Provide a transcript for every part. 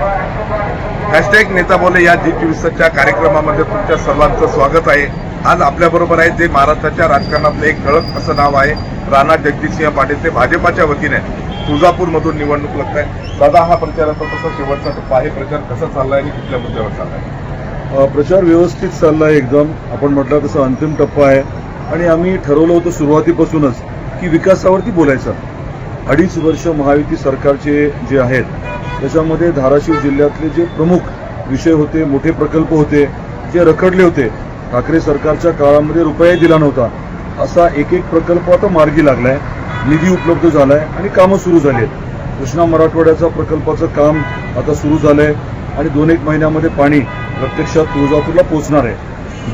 Hashtag नेता बोले या जी चोवीसच्या कार्यक्रमामध्ये तुमच्या सर्वांचं स्वागत आहे. आज आपल्याबरोबर आहे जे महाराष्ट्राच्या राजकारणातलं एक ठळक असं नाव आहे राणा जगदीशसिंह पाटील. ते भाजपाच्या वतीने तुळजापूरमधून निवडणूक लागत आहे दादा हा प्रचाराचा तसा शेवटचा टप्पा आहे. प्रचार कसा चालला आहे आणि कुठल्या मुद्द्यावर चालला आहे प्रचार व्यवस्थित चालला आहे एकदम. आपण म्हटलं तसं अंतिम टप्पा आहे. आणि आम्ही ठरवलं होतं सुरुवातीपासूनच की विकासावरती बोलायचं. अडीच वर्ष महायुती सरकारचे जे आहेत त्याच्यामध्ये धाराशिव जिल्ह्यातले जे प्रमुख विषय होते मोठे प्रकल्प होते जे रखडले होते ठाकरे सरकारच्या काळामध्ये रुपया दिला नव्हता. असा एक एक प्रकल्प आता मार्गी लागलाय निधी उपलब्ध झालाय आणि कामं सुरू झाली आहेत. कृष्णा मराठवाड्याचा प्रकल्पाचं काम आता सुरू झालंय आणि दोन एक महिन्यामध्ये पाणी प्रत्यक्षात तुळजापूरला पोहोचणार आहे.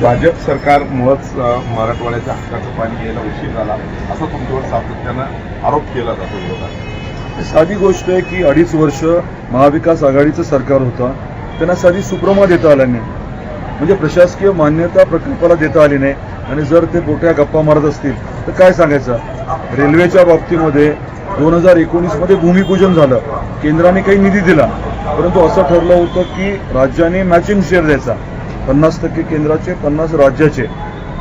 भाजप सरकार मुळच मराठवाड्याच्या हक्काचं पाणी यायला उशीर झाला. असा तुमच्यावर सातत्यानं आरोप केला जातो विरोधात साधी गोष्ट आहे की अडीच वर्ष महाविकास आघाडीचं सरकार होतं. त्यांना साधी सुप्रमा देता आल्या नाही. म्हणजे प्रशासकीय मान्यता प्रकल्पाला देता आली नाही. आणि जर ते मोठ्या गप्पा मारत असतील तर काय सांगायचं? रेल्वेच्या बाबतीमध्ये दोन हजार एकोणीसमध्ये भूमिपूजन झालं. केंद्राने काही निधी दिला. परंतु असं ठरलं होतं की राज्याने मॅचिंग शेअर द्यायचा. पन्नास टक्के केंद्राचे पन्नास राज्याचे.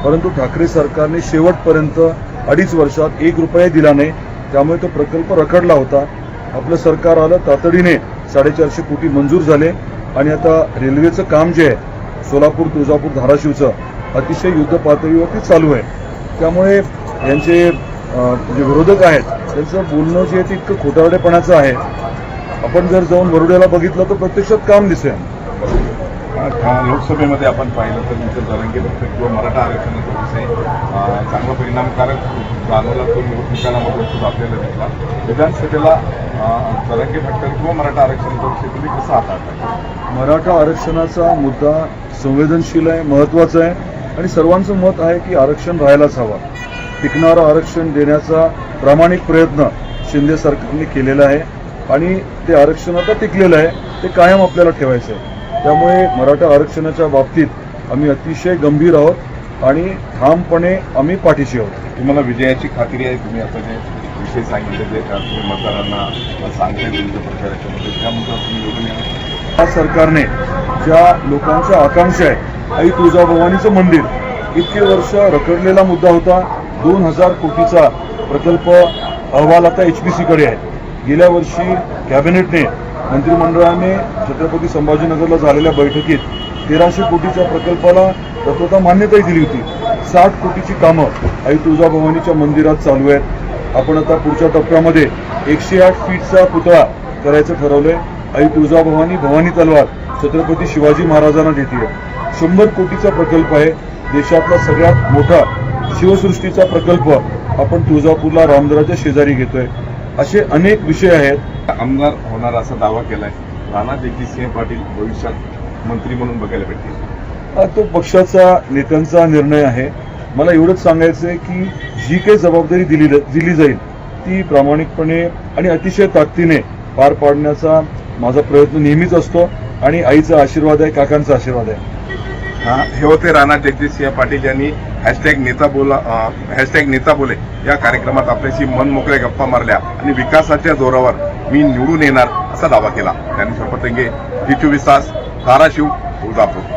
परंतु ठाकरे सरकारने शेवटपर्यंत अडीच वर्षात एक रुपया दिला नाही. त्यामुळे तो प्रकल्प रखडला होता. आपलं सरकार आलं तातडीने साडेचारशे कोटी मंजूर झाले. आणि आता रेल्वेचं काम जे आहे सोलापूर तुळजापूर धाराशिवचं अतिशय युद्ध पातळीवरती चालू आहे. त्यामुळे यांचे जे विरोधक आहेत त्यांचं बोलणं जे आहे ते इतकं खोटारडेपणाचं आहे. आपण जर जाऊन वरुड्याला बघितलं तर प्रत्यक्षात काम दिसेल लोकसभेमध्ये आपण पाहिलं तर मिस्टर जरंगी भक्त किंवा मराठा आरक्षणाचा विषय चांगला परिणामकारक जाणवला तो निवडणुकांमधून सुद्धा आपल्याला दिसला. विधानसभेला अं, जरंगी किंवा मराठा आरक्षणाचा विषय तुम्ही कसा हाताळता? मराठा आरक्षणाचा मुद्दा संवेदनशील आहे महत्त्वाचा आहे आणि सर्वांचं मत आहे की आरक्षण राहायलाच हवं. टिकणारं आरक्षण देण्याचा प्रामाणिक प्रयत्न शिंदे सरकारने केलेला आहे आणि ते आरक्षण आता टिकलेलं आहे ते कायम आपल्याला ठेवायचं आहे. त्यामुळे मराठा आरक्षणाच्या बाबतीत आम्ही अतिशय गंभीर आहोत आणि ठामपणे आम्ही पाठीशी आहोत. तुम्हाला विजयाची खात्री आहे तुम्ही आता जे विषय सांगितले जे का तुम्ही मतदारांना सांगताय विविध प्रचाराच्यामध्ये. त्या तुम्ही निवडून या सरकारने ज्या लोकांच्या आकांक्षा आहे आई तुळजाभवानीचं मंदिर इतके वर्ष रखडलेला मुद्दा होता. दोन हजार कोटीचा प्रकल्प अहवाल आता एच पी सीकडे आहे. गेल्या वर्षी कॅबिनेटने मंत्रिमंडळाने छत्रपती संभाजीनगरला झालेल्या बैठकीत तेराशे कोटीच्या प्रकल्पाला तत्वता मान्यताही दिली होती. साठ कोटीची कामं आई तुळजाभवानीच्या मंदिरात चालू आहेत. आपण आता पुढच्या टप्प्यामध्ये एकशे आठ फीटचा पुतळा करायचं ठरवलंय. आई तुळजाभवानी भवानी तलवार छत्रपती शिवाजी महाराजांना देते शंभर कोटीचा प्रकल्प आहे. देशातला सगळ्यात मोठा शिवसृष्टीचा प्रकल्प आपण तुळजापूरला रामदराच्या शेजारी घेतोय. असे अनेक विषय आहेत. आमदार होणार असा दावा केलाय. राणा जगदीशसिंह पाटील भविष्यात मंत्री म्हणून बघायला भेटतील. तो पक्षाचा नेत्यांचा निर्णय आहे. मला एवढंच सांगायचं आहे की जी काही जबाबदारी दिली दिली जाईल ती प्रामाणिकपणे आणि अतिशय ताकदीने पार पाडण्याचा माझा प्रयत्न नेहमीच असतो आणि आईचा आशीर्वाद आहे काकांचा आशीर्वाद आहे. हा, हे होते राणा जगदीशसिंह पाटील यांनी हॅशटॅग नेता बोला हॅशटॅग नेता बोले. या कार्यक्रमात आपल्याशी मन मोकळ्या गप्पा मारल्या आणि विकासाच्या जोरावर मी निवडून येणार असा दावा केला. ज्ञानेश्वर पतंगे जी चोवीस तास धाराशिव तुळजापूर